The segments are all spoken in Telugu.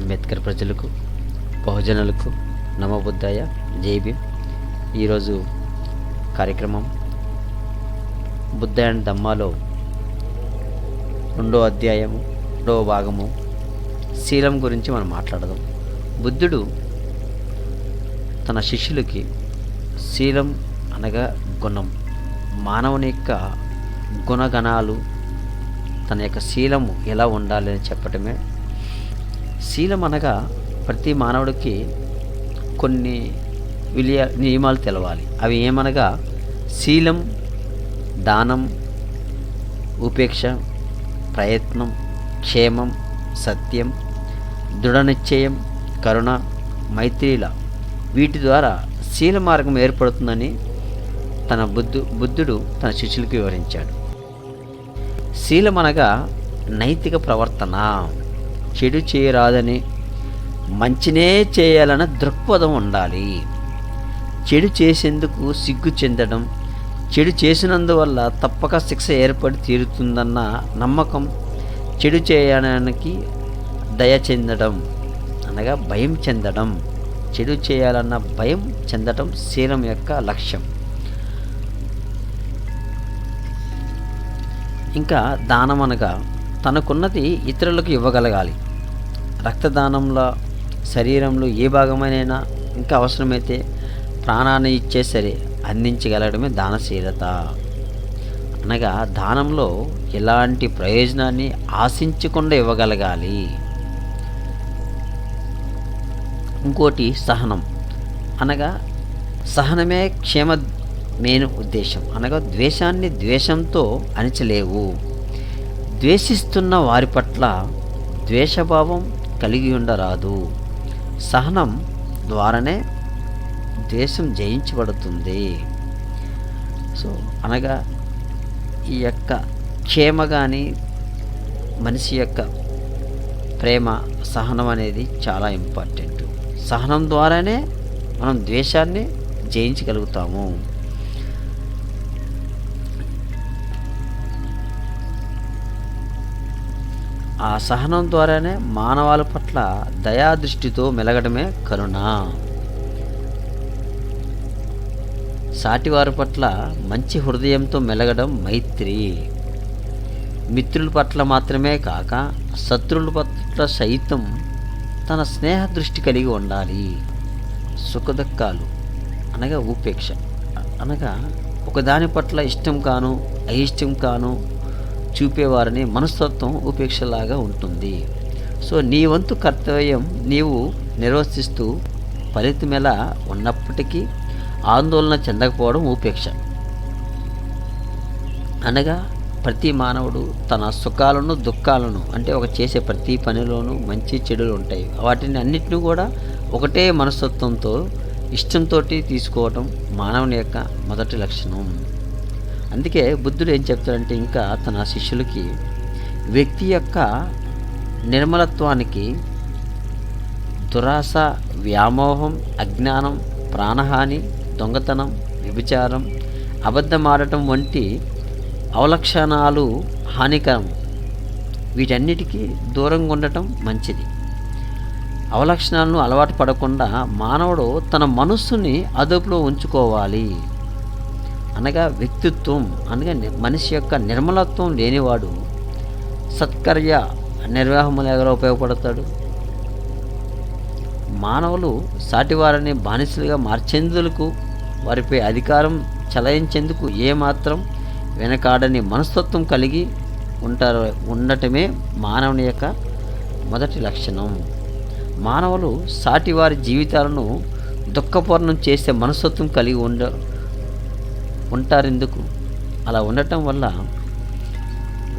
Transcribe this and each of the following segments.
అంబేద్కర్ ప్రజలకు బహుజనులకు నమబుద్ధాయ జైబీ ఈరోజు కార్యక్రమం బుద్ధ అండ్ దమ్మాలో రెండో అధ్యాయము రెండవ భాగము శీలం గురించి మనం మాట్లాడదాం. బుద్ధుడు తన శిష్యులకి శీలం అనగా గుణం మానవుని యొక్క గుణగణాలు తన యొక్క శీలము ఎలా ఉండాలి అని చెప్పటమే శీలం అనగా ప్రతి మానవుడికి కొన్ని విలియ నియమాలు తెలవాలి. అవి ఏమనగా శీలం దానం ఉపేక్ష ప్రయత్నం క్షేమం సత్యం దృఢనిశ్చయం కరుణ మైత్రిల. వీటి ద్వారా శీల మార్గం ఏర్పడుతుందని తన బుద్ధు బుద్ధుడు తన శిష్యులకు వివరించాడు. శీలం అనగా నైతిక ప్రవర్తన. చెడు చేయరాదని మంచినే చేయాలన్న దృక్పథం ఉండాలి. చెడు చేసేందుకు సిగ్గు చెందడం చెడు చేసినందువల్ల తప్పక శిక్ష ఏర్పడి తీరుతుందన్న నమ్మకం చెడు చేయడానికి దయ చెందడం అనగా భయం చెందడం. చెడు చేయాలన్న భయం చెందడం శీలం యొక్క లక్ష్యం. ఇంకా దానం అనగా తనకున్నది ఇతరులకు ఇవ్వగలగాలి. రక్తదానంలో శరీరంలో ఏ భాగమైనా ఇంకా అవసరమైతే ప్రాణాన్ని ఇచ్చే సరే అందించగలగడమే దానశీలత. అనగా దానంలో ఎలాంటి ప్రయోజనాన్ని ఆశించకుండా ఇవ్వగలగాలి. ఇంకోటి సహనం. అనగా సహనమే క్షేమ మెయిన్ ఉద్దేశం. అనగా ద్వేషాన్ని ద్వేషంతో అణచలేవు. ద్వేషిస్తున్న వారి పట్ల ద్వేషభావం కలిగి ఉండరాదు. సహనం ద్వారానే ద్వేషం జయించబడుతుంది. సో అనగా ఈ యొక్క క్షేమ కానీ మనిషి యొక్క ప్రేమ సహనం అనేది చాలా ఇంపార్టెంట్. సహనం ద్వారానే మనం ద్వేషాన్ని జయించగలుగుతాము. ఆ సహనం ద్వారానే మానవాళి పట్ల దయాదృష్టితో మెలగడమే కరుణ. సాటివారి పట్ల మంచి హృదయంతో మెలగడం మైత్రి. మిత్రుల పట్ల మాత్రమే కాక శత్రువుల పట్ల సైతం తన స్నేహ దృష్టి కలిగి ఉండాలి. సుఖదుఖాలు అనగా ఉపేక్ష. అనగా ఒకదాని పట్ల ఇష్టం కాను అయిష్టం కాను చూపేవారిని మనస్తత్వం ఉపేక్షలాగా ఉంటుంది. సో నీ వంతు కర్తవ్యం నీవు నిర్వర్తిస్తూ ఫలితం ఎలా ఉన్నప్పటికీ ఆందోళన చెందకపోవడం ఉపేక్ష. అనగా ప్రతి మానవుడు తన సుఖాలను దుఃఖాలను అంటే ఒక చేసే ప్రతి పనిలోనూ మంచి చెడులు ఉంటాయి. వాటిని అన్నిటినీ కూడా ఒకటే మనస్తత్వంతో ఇష్టంతో తీసుకోవటం మానవుని యొక్క మొదటి లక్షణం. అందుకే బుద్ధుడు ఏం చెప్తాడంటే ఇంకా తన శిష్యులకి వ్యక్తి యొక్క నిర్మలత్వానికి దురాశ వ్యామోహం అజ్ఞానం ప్రాణహాని దొంగతనం వ్యభిచారం అబద్ధమాడటం వంటి అవలక్షణాలు హానికరం. వీటన్నిటికీ దూరంగా ఉండటం మంచిది. అవలక్షణాలను అలవాటు పడకుండా మానవుడు తన మనస్సుని అదుపులో ఉంచుకోవాలి. అనగా వ్యక్తిత్వం అనగా మనిషి యొక్క నిర్మలత్వం లేనివాడు సత్కర్య నిర్వాహములు ఎలా ఉపయోగపడతాడు. మానవులు సాటివారిని బానిసలుగా మార్చేందుకు వారిపై అధికారం చలాయించేందుకు ఏమాత్రం వెనకాడని మనస్తత్వం కలిగి ఉంటారు ఉండటమే మానవుని యొక్క మొదటి లక్షణం. మానవులు సాటివారి జీవితాలను దుఃఖపూర్ణం చేసే మనస్తత్వం కలిగి ఉండ ఉంటారెందుకు? అలా ఉండటం వల్ల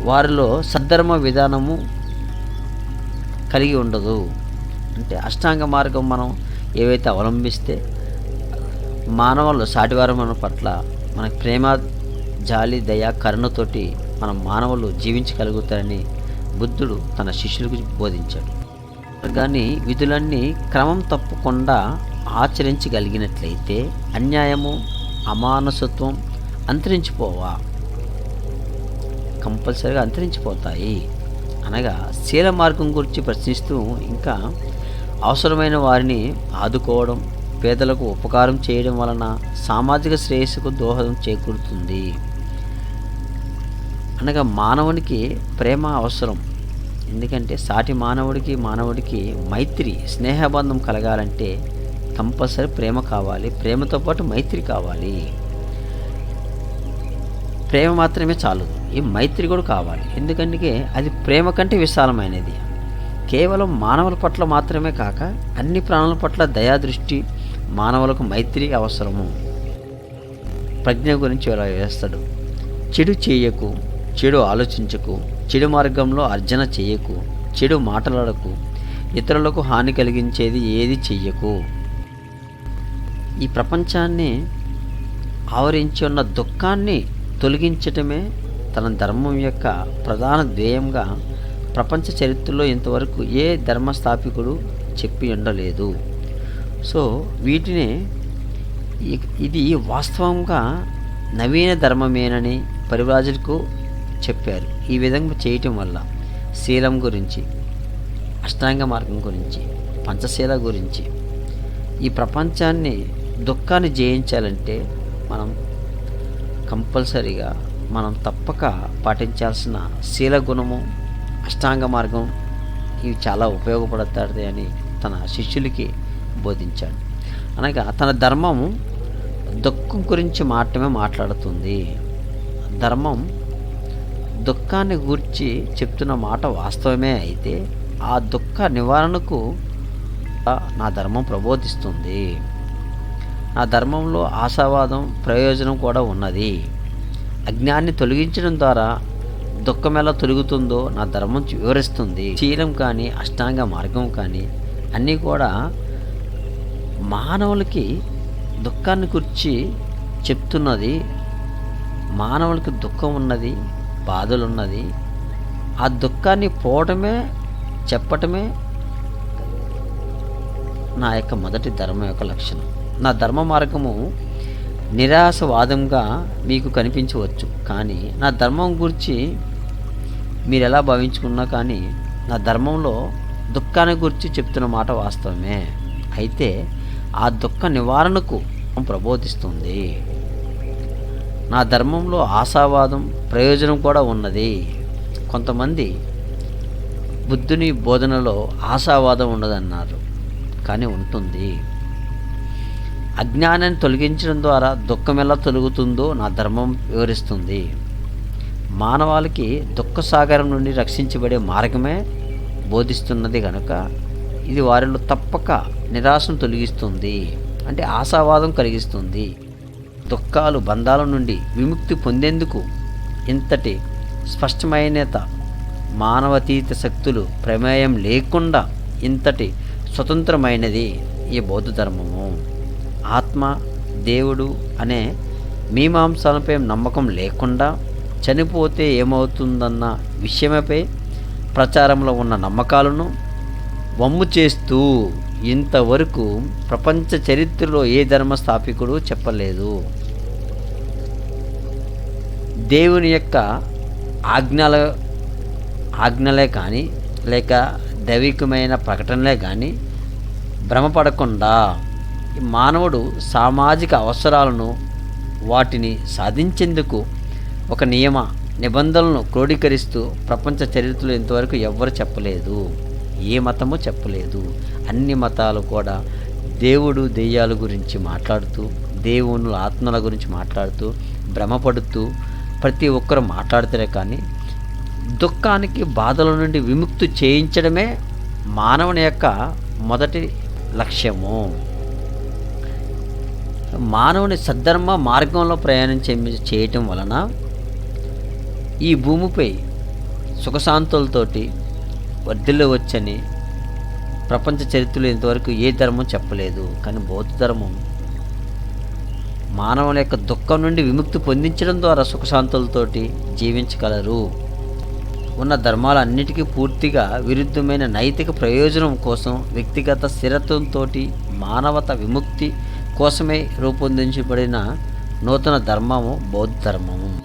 వారిలో సద్ధర్మ విధానము కలిగి ఉండదు. అంటే అష్టాంగ మార్గం మనం ఏవైతే అవలంబిస్తే మానవులు సాటివారి మన పట్ల మనకు ప్రేమ జాలి దయ కరుణతోటి మన మానవులు జీవించగలుగుతారని బుద్ధుడు తన శిష్యులకు బోధించాడు. కానీ విధులన్నీ క్రమం తప్పకుండా ఆచరించగలిగినట్లయితే అన్యాయము అమానసత్వం అంతరించిపోవా. కంపల్సరీగా అంతరించిపోతాయి. అనగా శీల మార్గం గురించి ప్రశ్నిస్తూ ఇంకా అవసరమైన వారిని ఆదుకోవడం పేదలకు ఉపకారం చేయడం వలన సామాజిక శ్రేయస్సుకు దోహదం చేకూరుతుంది. అనగా మానవునికి ప్రేమ అవసరం. ఎందుకంటే సాటి మానవుడికి మానవుడికి మైత్రి స్నేహబంధం కలగాలంటే కంపల్సరీ ప్రేమ కావాలి ప్రేమతో పాటు మైత్రి కావాలి. ప్రేమ మాత్రమే చాలు ఈ మైత్రి కూడా కావాలి. ఎందుకంటే అది ప్రేమ కంటే విశాలమైనది. కేవలం మానవుల పట్ల మాత్రమే కాక అన్ని ప్రాణుల పట్ల దయాదృష్టి మానవులకు మైత్రి అవసరము. ప్రజ్ఞ గురించి ఇలా వేస్తాడు. చెడు చేయకు చెడు ఆలోచించకు చెడు మార్గంలో అర్జన చేయకు చెడు మాటలాడకు ఇతరులకు హాని కలిగించేది ఏది చెయ్యకు. ఈ ప్రపంచాన్ని ఆవరించి ఉన్న దుఃఖాన్ని తొలగించటమే తన ధర్మం యొక్క ప్రధాన ధ్యేయంగా ప్రపంచ చరిత్రలో ఇంతవరకు ఏ ధర్మస్థాపికుడు చెప్పి ఉండలేదు. సో వీటిని ఇది వాస్తవంగా నవీన ధర్మమేనని పరివ్రాజులకు చెప్పారు. ఈ విధంగా చేయటం వల్ల శీలం గురించి అష్టాంగ మార్గం గురించి పంచశీల గురించి ఈ ప్రపంచాన్ని దుఃఖాన్ని జయించాలంటే మనం కంపల్సరీగా మనం తప్పక పాటించాల్సిన శీల గుణము అష్టాంగ మార్గం ఇవి చాలా ఉపయోగపడతాయి అని తన శిష్యులకి బోధించాడు. అనగా తన ధర్మం దుఃఖం గురించి మాత్రమే మాట్లాడుతుంది. ధర్మం దుఃఖాన్ని గూర్చి చెప్తున్న మాట వాస్తవమే అయితే ఆ దుఃఖ నివారణకు నా ధర్మం ప్రబోధిస్తుంది. నా ధర్మంలో ఆశావాదం ప్రయోజనం కూడా ఉన్నది. అజ్ఞాన్ని తొలగించడం ద్వారా దుఃఖం ఎలా తొలుగుతుందో నా ధర్మం వివరిస్తుంది. శీలం కానీ అష్టాంగ మార్గం కానీ అన్నీ కూడా మానవులకి దుఃఖాన్ని గురించి చెప్తున్నది. మానవులకి దుఃఖం ఉన్నది బాధలు ఉన్నది. ఆ దుఃఖాన్ని పోవటమే చెప్పటమే నా యొక్క మొదటి ధర్మం యొక్క లక్షణం. నా ధర్మ మార్గము నిరాశవాదంగా మీకు కనిపించవచ్చు. కానీ నా ధర్మం గురించి మీరు ఎలా భావించుకున్నా కానీ నా ధర్మంలో దుఃఖాన్ని గురించి చెప్తున్న మాట వాస్తవమే. అయితే ఆ దుఃఖ నివారణకు ప్రబోధిస్తుంది. నా ధర్మంలో ఆశావాదం ప్రయోజనం కూడా ఉన్నది. కొంతమంది బుద్ధుని బోధనలో ఆశావాదం ఉండదన్నారు. కానీ ఉంటుంది. అజ్ఞానాన్ని తొలగించడం ద్వారా దుఃఖం ఎలా తొలగుతుందో నా ధర్మం వివరిస్తుంది. మానవాళికి దుఃఖ సాగరం నుండి రక్షించబడే మార్గమే బోధిస్తున్నది కనుక ఇది వారిలో తప్పక నిరాశను తొలగిస్తుంది అంటే ఆశావాదం కలిగిస్తుంది. దుఃఖాలు బంధాల నుండి విముక్తి పొందేందుకు ఇంతటి స్పష్టమైనత మానవతీత శక్తులు ప్రమేయం లేకుండా ఇంతటి స్వతంత్రమైనది ఈ బౌద్ధ ధర్మము. ఆత్మ దేవుడు అనే మీమాంసాలపై నమ్మకం లేకుండా చనిపోతే ఏమవుతుందన్న విషయమపై ప్రచారంలో ఉన్న నమ్మకాలను వమ్ము చేస్తూ ఇంతవరకు ప్రపంచ చరిత్రలో ఏ ధర్మ స్థాపికుడు చెప్పలేదు. దేవుని యొక్క ఆజ్ఞల ఆజ్ఞలే కానీ లేక దైవికమైన ప్రకటనలే కానీ భ్రమపడకుండా మానవుడు సామాజిక అవసరాలను వాటిని సాధించేందుకు ఒక నియమ నిబంధనలను క్రోడీకరిస్తూ ప్రపంచ చరిత్రలో ఇంతవరకు ఎవ్వరు చెప్పలేదు. ఏ మతము చెప్పలేదు. అన్ని మతాలు కూడా దేవుడు దెయ్యాల గురించి మాట్లాడుతూ దేవునుల ఆత్మల గురించి మాట్లాడుతూ భ్రమపడుతూ ప్రతి ఒక్కరు మాట్లాడతారే కానీ దుఃఖానికి బాధల నుండి విముక్తి చేయించడమే మానవుని యొక్క మొదటి లక్ష్యము. మానవుని సద్ధర్మ మార్గంలో ప్రయాణం చేయటం వలన ఈ భూమిపై సుఖశాంతులతోటి వర్ధిల్లవచ్చని ప్రపంచ చరిత్రలో ఇంతవరకు ఏ ధర్మం చెప్పలేదు. కానీ బౌద్ధ ధర్మం మానవుల యొక్క దుఃఖం నుండి విముక్తి పొందించడం ద్వారా సుఖశాంతులతోటి జీవించగలరు. ఉన్న ధర్మాలన్నిటికీ పూర్తిగా విరుద్ధమైన నైతిక ప్రయోజనం కోసం వ్యక్తిగత స్థిరత్వంతో మానవత విముక్తి కోసమే రూపొందించబడిన నూతన ధర్మము బౌద్ధ ధర్మము.